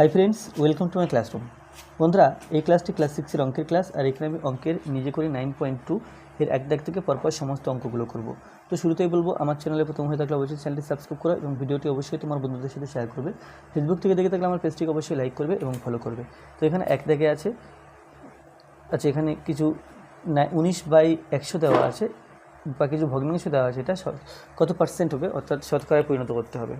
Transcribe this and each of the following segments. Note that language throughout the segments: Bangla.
Hi friends welcome to my classroom বন্ধুরা, এই ক্লাসটি ক্লাস সিক্সের অঙ্কের ক্লাস আর এখানে আমি অঙ্কের নিজে করে নাইন পয়েন্ট টু এর এক দাগ থেকে পরপর সমস্ত অঙ্কগুলো করব। তো শুরুতেই বলব, আমার চ্যানেলে প্রথম হয়ে থাকলে অবশ্যই চ্যানেলটি সাবস্ক্রাইব করো এবং ভিডিওটি অবশ্যই তোমার বন্ধুদের সাথে শেয়ার করবে। ফেসবুক থেকে দেখে থাকলে আমার পেজটিকে অবশ্যই লাইক করবে এবং ফলো করবে। তো এখানে এক দাগে আছে আচ্ছা এখানে কিছু উনিশ বাই একশো দেওয়া আছে বা কিছু ভগ্নাংশ দেওয়া আছে, এটা কত পার্সেন্ট হবে? অর্থাৎ শতকরায় পরিণত করতে হবে।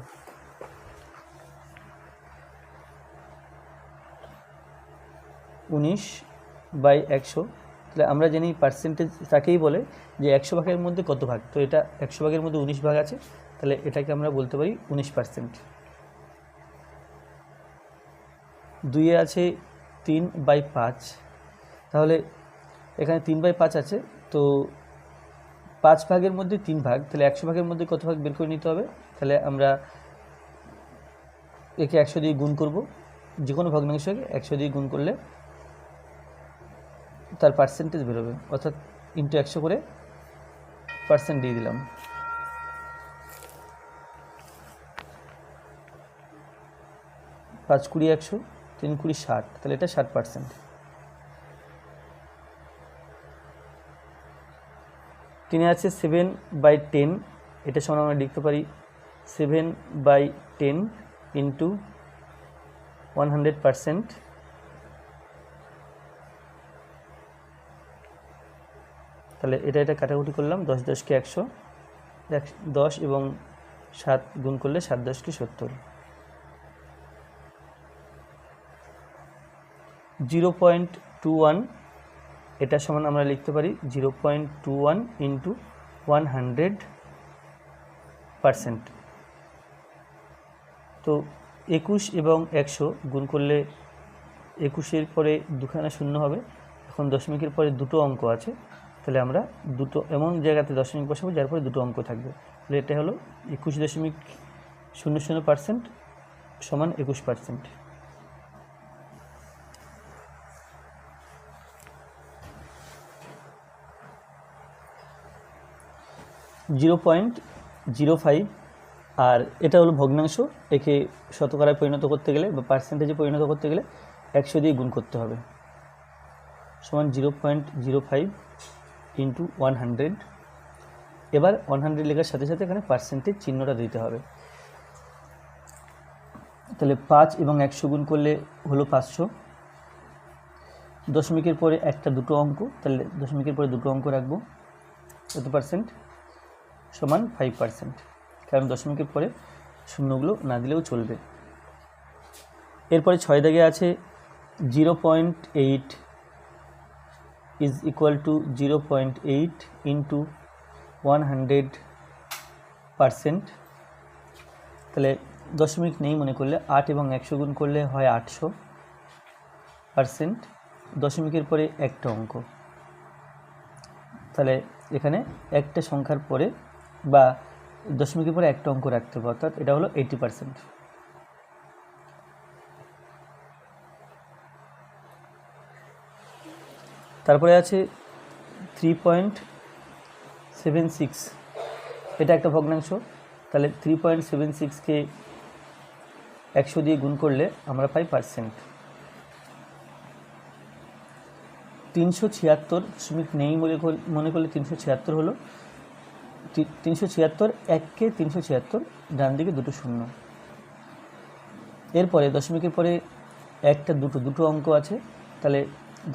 উনিশ বাই একশো। তাহলে আমরা জানি পার্সেন্টেজ তাকেই বলে যে একশো ভাগের মধ্যে কত ভাগ? তো এটা একশো ভাগের মধ্যে উনিশ ভাগ আছে, তাহলে এটাকে আমরা বলতে পারি উনিশ পার্সেন্ট দুইয়ে আছে তিন বাই পাঁচ। তাহলে এখানে তিন বাই পাঁচ আছে, তো পাঁচ ভাগের মধ্যে তিন ভাগ, তাহলে একশো ভাগের মধ্যে কত ভাগ বের করে নিতে হবে? তাহলে আমরা একে একশো দিয়ে গুণ করব, যে কোনো ভগ্নাংশকে একশো দিয়ে গুণ করলে তার পার্সেন্টেজ বেরোবে, অর্থাৎ ইন্টু একশো করে পার্সেন্ট দিয়ে দিলাম। পাঁচ কুড়ি একশো, তিন কুড়ি ষাট, তাহলে এটা ষাট পার্সেন্ট তিনে আছে সেভেন বাই টেন এটা সমান আমরা লিখতে পারি seven by ten into one hundred percent তাহলে এটা এটা কাটাকুটি করলাম, দশ দশকে একশো এক- দশ এবং সাত গুণ করলে সাত দশকে সত্তর। জিরো পয়েন্ট টু ওয়ান, এটা সমান আমরা লিখতে পারি zero point two one into one hundred percent. তো একুশ এবং একশো গুণ করলে একুশের পরে দুখানা শূন্য হবে, এখন দশমিকের পরে দুটো অঙ্ক আছে। তাহলে আমরা দুটো এমন জায়গাতে দশমিক বসাবো যার পরে দুটো অঙ্ক থাকবে। তাহলে এটা হলো একুশ দশমিক শূন্য শূন্য পার্সেন্ট সমান একুশ percent zero point zero five আর এটা হলো ভগ্নাংশ, একে শতকরায় পরিণত করতে গেলে বা পার্সেন্টেজে পরিণত করতে গেলে একশো দিয়ে গুণ করতে হবে। সমান zero point zero five into one hundred এবার ওয়ান হান্ড্রেড লেখার সাথে সাথে এখানে পার্সেন্টেজ চিহ্নটা দিতে হবে। তাহলে পাঁচ এবং একশো গুণ করলে হলো পাঁচশো। দশমিকের পরে একটা দুটো অঙ্ক, তাহলে দশমিকের পরে দুটো অঙ্ক রাখব। কত পার্সেন্ট সমান ফাইভ পার্সেন্ট কারণ দশমিকের পরে শূন্যগুলো না দিলেও চলবে। এরপরে ছয় দাগে আছে zero point eight zero point eight into one hundred percent তাহলে দশমিক নেই মনে করলে আট এবং একশো গুণ করলে হয় আটশো পারসেন্ট দশমিকের পরে একটা অঙ্ক। তাহলে এখানে একটা সংখ্যার পরে বা দশমিকের পরে একটা অঙ্ক রাখতে হবে, অর্থাৎ এটা হলো এইটি পার্সেন্ট তারপরে আছে থ্রি পয়েন্ট সেভেন সিক্স এটা একটা ভগ্নাংশ। তাহলে থ্রি পয়েন্ট সেভেন সিক্সকে একশো দিয়ে গুণ করলে আমরা পাই পার্সেন্ট তিনশো ছিয়াত্তর দশমিক নেই বলে মনে করলে তিনশো ছিয়াত্তর হলো। তিনশো ছিয়াত্তর এককে তিনশো ছিয়াত্তর, ডান দিকে দুটো শূন্য। এরপরে দশমিকের পরে একটা, দুটো দুটো অঙ্ক আছে। তাহলে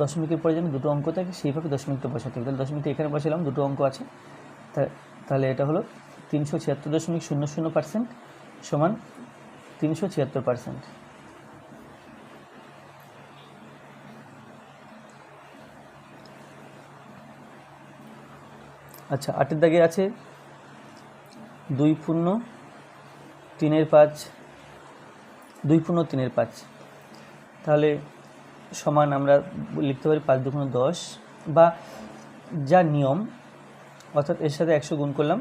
দশমিকের পরে যেন দুটো অঙ্ক থাকে, সেইভাবে দশমিকটা বসাতে হবে। তাহলে দশমিকটা এখানে বসালাম, দুটো অঙ্ক আছে। তাহলে এটা হলো তিনশো ছিয়াত্তর দশমিক শূন্য শূন্য পার্সেন্ট সমান তিনশো ছিয়াত্তর পার্সেন্ট। আচ্ছা আটের দাগে আছে দুই পূর্ণ তিনের পাঁচ, দুই পূর্ণ তিনের পাঁচ। তাহলে সমান আমরা লিখতে পারি পাঁচ দুগুণ দশ বা যা নিয়ম, অর্থাৎ এর সাথে একশো গুণ করলাম,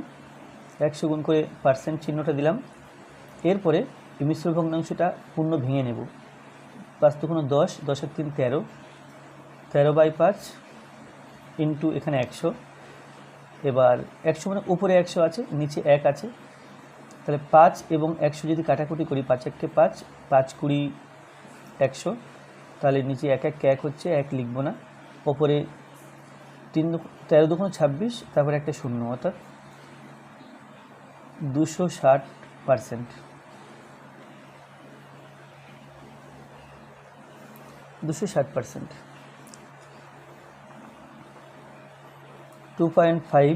একশো গুণ করে পার্সেন্ট চিহ্নটা দিলাম, এরপরে মিশ্র ভগ্নাংশটা পূর্ণ ভেঙে নেব। পাঁচ দুগুণ দশ, দশের তিন তেরো তেরো বাই পাঁচ ইন্টু এখানে একশো। এবার একশো মানে উপরে একশো আছে, নিচে এক আছে। তাহলে পাঁচ এবং একশো যদি কাটাকুটি করি, পাঁচ এককে পাঁচ পাঁচ কুড়ি একশো। তাহলে নিচে এক এক এক হচ্ছে, এক লিখব না। ওপরে তিন তেরো দুগুণ ছাব্বিশ, তারপরে একটা শূন্য, অর্থাৎ দুশো ষাট পার্সেন্ট দুশো ষাট percent two point five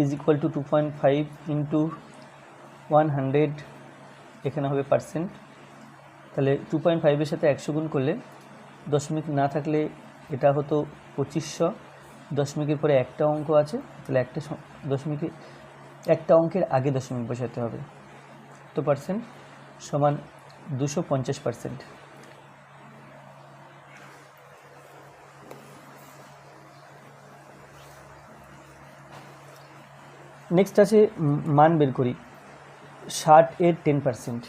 is equal to two point five into one hundred এখানে হবে পার্সেন্ট তাহলে টু পয়েন্ট ফাইভের সাথে একশো গুণ করলে দশমিক না থাকলে এটা হতো পঁচিশশো। দশমিকের পরে একটা অঙ্ক আছে, তাহলে একটা দশমিকে একটা অঙ্কের আগে দশমিক বসাতে হবে। তো পার্সেন্ট সমান দুশো পঞ্চাশ পার্সেন্ট নেক্সট আছে মান বের করি। ষাট এর টেন পার্সেন্ট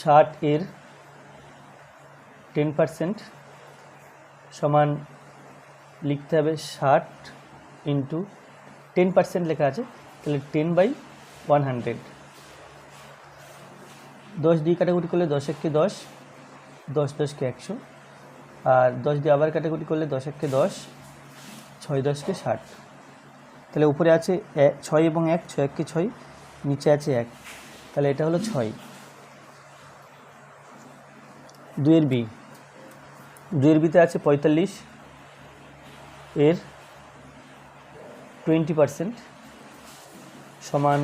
ষাট এর টেন পার্সেন্ট সমান লিখতে হবে ষাট ইন্টু টেন পার্সেন্ট লেখা আছে, তাহলে টেন বাই ওয়ান হান্ড্রেড দশ দিয়ে কাটাকুটি করলে দশ এককে দশ দশ দশকে একশো, আর দশ দিয়ে আবার কাটাকুটি করলে দশ এককে দশ, ছয় দশকে ষাট। তাহলে উপরে আছে ছয় এবং এক, ছয় এককে ছয়, নিচে আছে এক। তাহলে এটা হলো ছয়। দুয়ের বি। দুয়ের বিতে আছে পঁয়তাল্লিশ। এর টোয়েন্টি পারসেন্ট সমান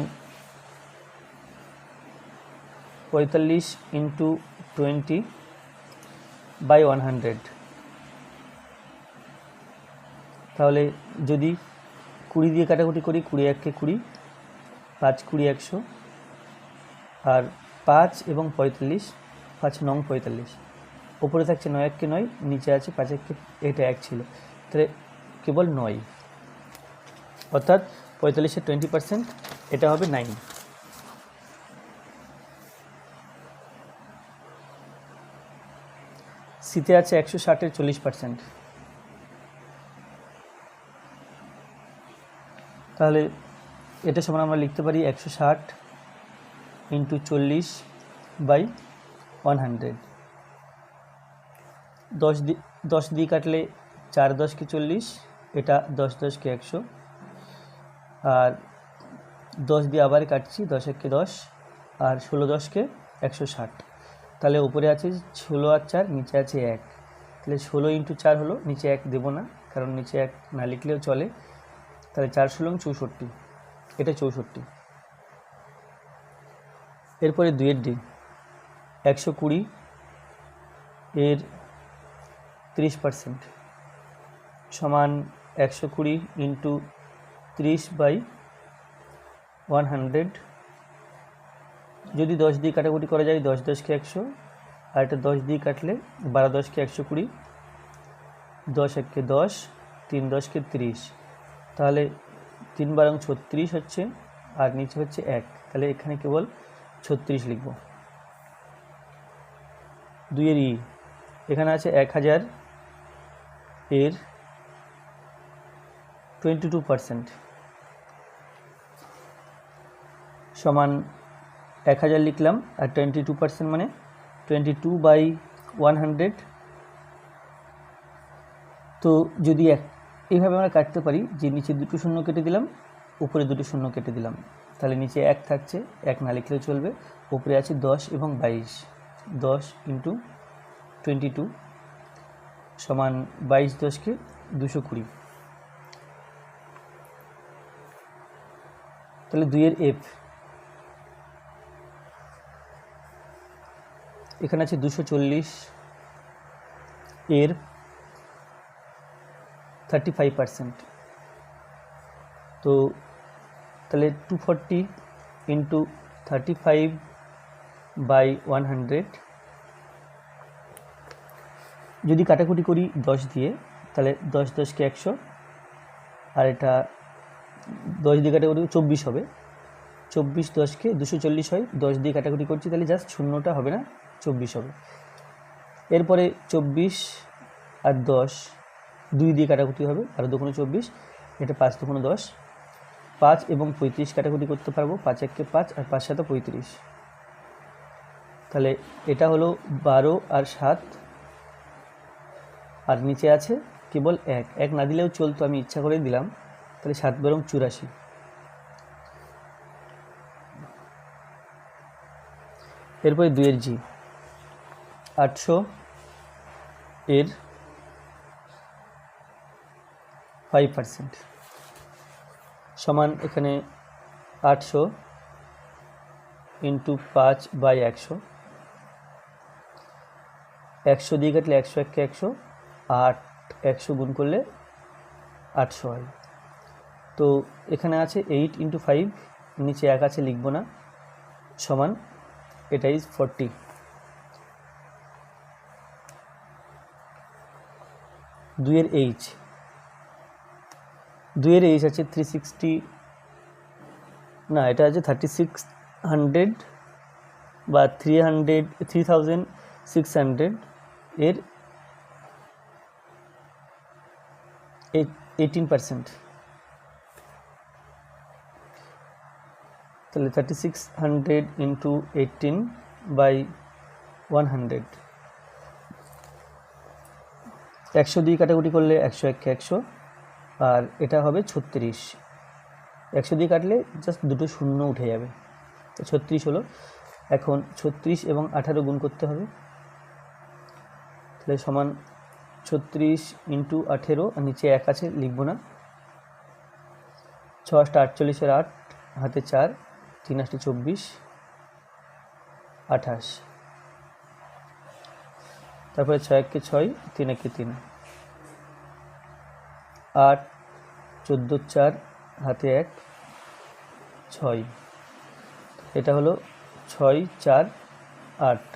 পঁয়তাল্লিশ into twenty by one hundred. তাহলে যদি কুড়ি দিয়ে কাটাকুটি করি, কুড়ি এককে কুড়ি, পাঁচ কুড়ি একশো, আর পাঁচ এবং পঁয়তাল্লিশ, পাঁচ নং পঁয়তাল্লিশ। ওপরে থাকছে নয় এককে নয়, নিচে আছে পাঁচ এককে, এটা এক ছিল। তাহলে কেবল নয়। অর্থাৎ পঁয়তাল্লিশের টোয়েন্টি পার্সেন্ট এটা হবে নাইন সিতে আছে একশো ষাটের চল্লিশ পার্সেন্ট তাহলে এটা সমান আমরা লিখতে পারি একশো ষাট ইন্টু চল্লিশ বাই ওয়ান হান্ড্রেড। দশ দি, দশ দিয়ে কাটলে চার দশকে চল্লিশ, এটা দশ দশকে একশো। আর দশ দিয়ে আবার কাটছি দশ একে দশ, আর ষোলো দশকে একশো ষাট। তাহলে উপরে আছে ষোলো আর চার, নিচে আছে এক। তাহলে ষোলো ইন্টু চার হলো, নিচে এক দেবো না, কারণ নিচে এক না লিখলেও চলে। তাহলে চার ষোলো চৌষট্টি, এটা চৌষট্টি। এরপরে দুয়ের ডি একশো কুড়ি, এর ত্রিশ পার্সেন্ট সমান একশো কুড়ি ইন্টু ত্রিশ বাই ওয়ান হান্ড্রেড যদি দশ দিয়ে কাটাকুটি করা যায়, দশ দশকে একশো, আর এটা দশ দিয়ে কাটলে বারো দশকে একশো কুড়ি, দশ এককে দশ, তিন দশকে তিরিশ। তাহলে তিন বারং ছত্রিশ হচ্ছে, আর নিচে হচ্ছে এক। তাহলে এখানে কেবল ছত্রিশ লিখব। দুইয়ের ই, এখানে আছে এক হাজার এর টোয়েন্টি টু পারসেন্ট সমান এক হাজার লিখলাম, আর টোয়েন্টি টু পার্সেন্ট মানে twenty two by one hundred তো যদি এক, এইভাবে আমরা কাটতে পারি যে নিচে দুটো শূন্য কেটে দিলাম, উপরে দুটো শূন্য কেটে দিলাম, তাহলে নিচে এক থাকছে, এক না লিখলেও চলবে, উপরে আছে দশ এবং বাইশ, দশ ইন্টু টোয়েন্টি টু সমান বাইশ দশকে দুশো কুড়ি। তাহলে দুইয়ের এফ এখানে আছে দুশো চল্লিশ এর থার্টি ফাইভ পার্সেন্ট তো তাহলে two forty into thirty five by one hundred যদি কাটাকুটি করি দশ দিয়ে, তাহলে দশ দশকে একশো, আর এটা দশ দিয়ে কাটাকুটি চব্বিশ হবে। চব্বিশ দশকে দুশো চল্লিশ হয়, দশ দিয়ে কাটাকুটি করছি, তাহলে জাস্ট শূন্যটা হবে না, চব্বিশ হবে। এরপরে চব্বিশ আর দশ, দুই দিয়ে কাটাকুটি হবে, আর দুগুণে চব্বিশ, এটা পাঁচ দুগুণে দশ। পাঁচ এবং পঁয়ত্রিশ কাটাকুটি করতে পারব, পাঁচ এককে পাঁচ আর পাঁচ সাথে পঁয়ত্রিশ। তাহলে এটা হলো বারো আর সাত আর নিচে আছে কেবল এক। এক না দিলেও চলতো আমি ইচ্ছা করে দিলাম। তাহলে সাত বরং চুরাশি। এরপরে দুইয়ের জি। আটশো এর ফাইভ পার্সেন্ট সমান এখানে আটশো ইন্টু পাঁচ বাই একশো। একশো দিয়ে কাটলে একশো, এককে একশো। আট, একশো গুণ করলে আটশো হয়। তো এখানে আছে এইট ইন্টু ফাইভ নিচে এক আছে লিখব না, সমান, এটা ইজ ফর্টি দুইয়ের এইচ দুইয়ের এইচ আছে থ্রি সিক্সটি না, এটা আছে থার্টি সিক্স হান্ড্রেড বা three hundred three thousand six hundred এর এইটিন পার্সেন্ট তাহলে thirty six hundred into eighteen by one hundred একশো দিয়ে কাটাকুটি করলে একশো একে একশো, আর এটা হবে ছত্রিশ। একশো দিয়ে কাটলে জাস্ট দুটো শূন্য উঠে যাবে। ছত্রিশ হলো। এখন ছত্রিশ এবং আঠারো গুণ করতে হবে। তাহলে সমান ছত্রিশ ইন্টু আঠেরো নিচে এক আছে, লিখব না। ছ আটটা আটচল্লিশের আট, হাতে চার, তিন আটটি চব্বিশ, আঠাশ। তারপরে ছয় একে ছয়, তিন একে তিন। আট, চোদ্দ, চার, হাতে এক, ছয়। এটা হলো ছয়, চার, আট।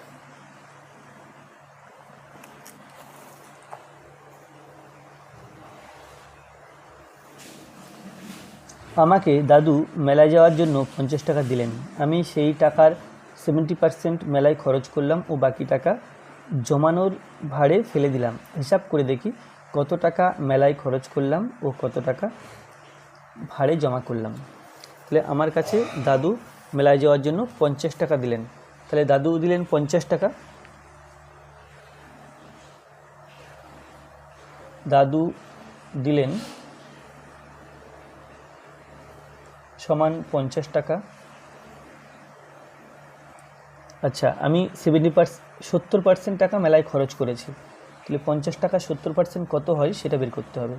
আমাকে দাদু মেলায় যাওয়ার জন্য পঞ্চাশ টাকা দিলেন। আমি সেই টাকার সেভেন্টি পার্সেন্ট মেলায় খরচ করলাম ও বাকি টাকা জমানোর ভাড়ে ফেলে দিলাম। হিসাব করে দেখি কত টাকা মেলায় খরচ করলাম ও কত টাকা ভাড়ে জমা করলাম। তাহলে আমার কাছে দাদু মেলায় যাওয়ার জন্য পঞ্চাশ টাকা দিলেন। তাহলে দাদু দিলেন পঞ্চাশ টাকা। দাদু দিলেন সমান পঞ্চাশ টাকা। আচ্ছা আমি সেভেন্টি পার্সেন্ট সত্তর পার্সেন্ট টাকা মেলায় খরচ করেছি। তাহলে পঞ্চাশ টাকা সত্তর পার্সেন্ট কত হয় সেটা বের করতে হবে।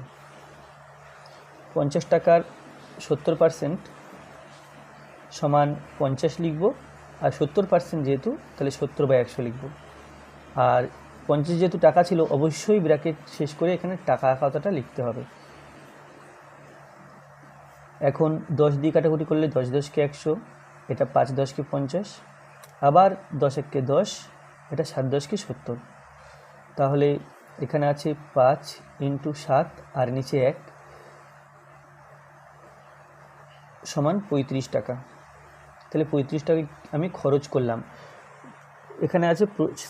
পঞ্চাশ টাকার সত্তর পার্সেন্ট সমান পঞ্চাশ লিখব, আর সত্তর পার্সেন্ট যেহেতু, তাহলে সত্তর বাই একশো লিখব। আর পঞ্চাশ যেহেতু টাকা ছিল, অবশ্যই ব্র্যাকেট শেষ করে এখানে টাকা কথাটা লিখতে হবে। এখন দশ দিয়ে কাটাকুটি করলে দশ দশকে একশো, এটা পাঁচ দশকে পঞ্চাশ, আবার দশ এককে দশ, এটা সাত দশকে সত্তর। তাহলে এখানে আছে পাঁচ ইন্টু সাত আর নিচে এক সমান পঁয়ত্রিশ টাকা। তাহলে পঁয়ত্রিশ টাকা আমি খরচ করলাম। এখানে আছে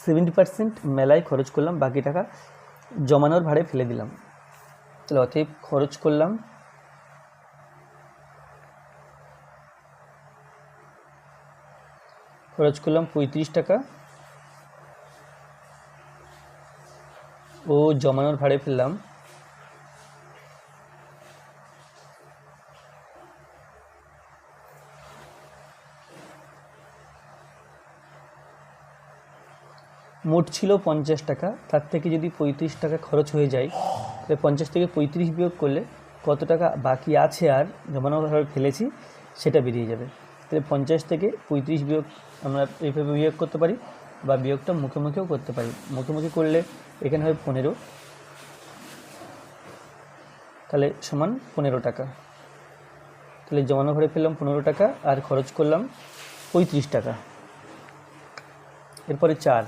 সেভেন্টি পার্সেন্ট মেলায় খরচ করলাম, বাকি টাকা জমানোর ভাড়ে ফেলে দিলাম। তাহলে অতএব খরচ করলাম খরচ করলাম পঁয়ত্রিশ টাকা। ও জমানোর ভাড়ে ফেললাম। মোট ছিল পঞ্চাশ টাকা। তার থেকে যদি পঁয়ত্রিশ টাকা খরচ হয়ে যায়, তাহলে পঞ্চাশ থেকে পঁয়ত্রিশ বিয়োগ করলে কত টাকা বাকি আছে আর জমানোভাবে ফেলেছি, সেটা বেরিয়ে যাবে। তাহলে পঞ্চাশ থেকে পঁয়ত্রিশ বিয়োগ আমরা এইভাবে বিয়োগ করতে পারি বা বিয়োগটা মুখে মুখেও করতে পারি। মুখে মুখে করলে এখানে হয় পনেরো। তাহলে সমান পনেরো টাকা। তাহলে জমানো ঘরে ফেললাম পনেরো টাকা আর খরচ করলাম পঁয়ত্রিশ টাকা। এরপরে চার।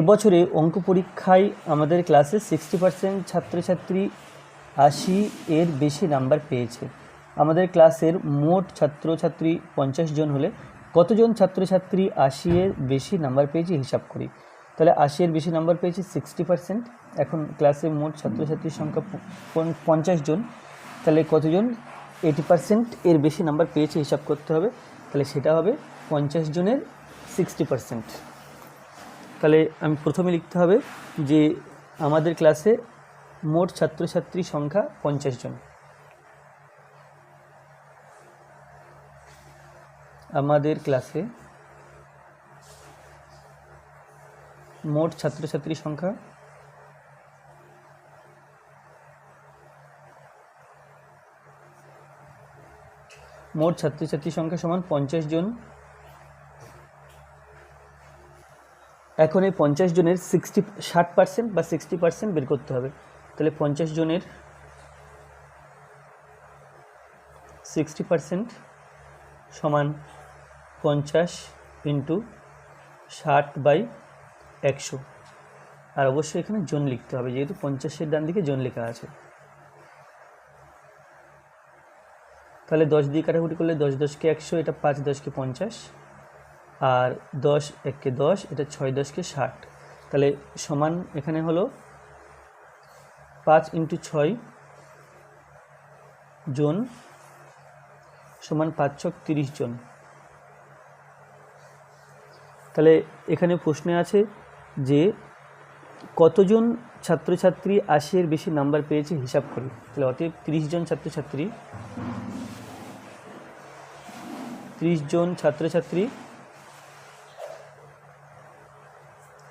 এবছরে অঙ্ক পরীক্ষায় আমাদের ক্লাসে সিক্সটি পার্সেন্ট ছাত্রছাত্রী আশি এর বেশি নাম্বার পেয়েছে। আমাদের ক্লাসের মোট ছাত্রছাত্রী পঞ্চাশ জন হলে কতজন ছাত্রছাত্রী আশি এর বেশি নাম্বার পেয়েছে হিসাব করি। তাহলে আশি এর বেশি নাম্বার পেয়েছে সিক্সটি পার্সেন্ট এখন ক্লাসে মোট ছাত্রছাত্রীর সংখ্যা পঞ্চাশ জন। তাহলে কতজন? এইটি পার্সেন্ট এর বেশি নাম্বার পেয়েছে হিসাব করতে হবে। তাহলে সেটা হবে পঞ্চাশ জনের সিক্সটি পার্সেন্ট তাহলে আমি প্রথমে লিখতে হবে যে আমাদের ক্লাসে মোট ছাত্রছাত্রীর সংখ্যা পঞ্চাশ জন। আমাদের ক্লাসে মোট ছাত্রছাত্রীর সংখ্যা মোট ছাত্রছাত্রীর সংখ্যা সমান পঞ্চাশ জন। এখন এই পঞ্চাশ জনের সিক্সটি ষাট পার্সেন্ট বা সিক্সটি পার্সেন্ট বের করতে হবে। তাহলে পঞ্চাশ জনের সিক্সটি পার্সেন্ট সমান পঞ্চাশ ইন্টু ষাট বাই একশো। আর অবশ্যই এখানে জন লিখতে হবে, যেহেতু পঞ্চাশের ডান দিকে জন লেখা আছে। তাহলে দশ দিয়ে কাটাকুটি করলে দশ দশকে একশো, এটা পাঁচ দশকে পঞ্চাশ। আর দশ এককে দশ, এটা ছয় দশকে ষাট। তাহলে সমান এখানে হলো পাঁচ ইন্টু ছয় জন সমান পাঁচ ছক তিরিশ জন। তাহলে এখানে প্রশ্নে আছে যে কতজন ছাত্রছাত্রী আশির বেশি নাম্বার পেয়েছে হিসাব করি? তাহলে অতএব তিরিশ জন ছাত্রছাত্রী, ত্রিশ জন ছাত্রছাত্রী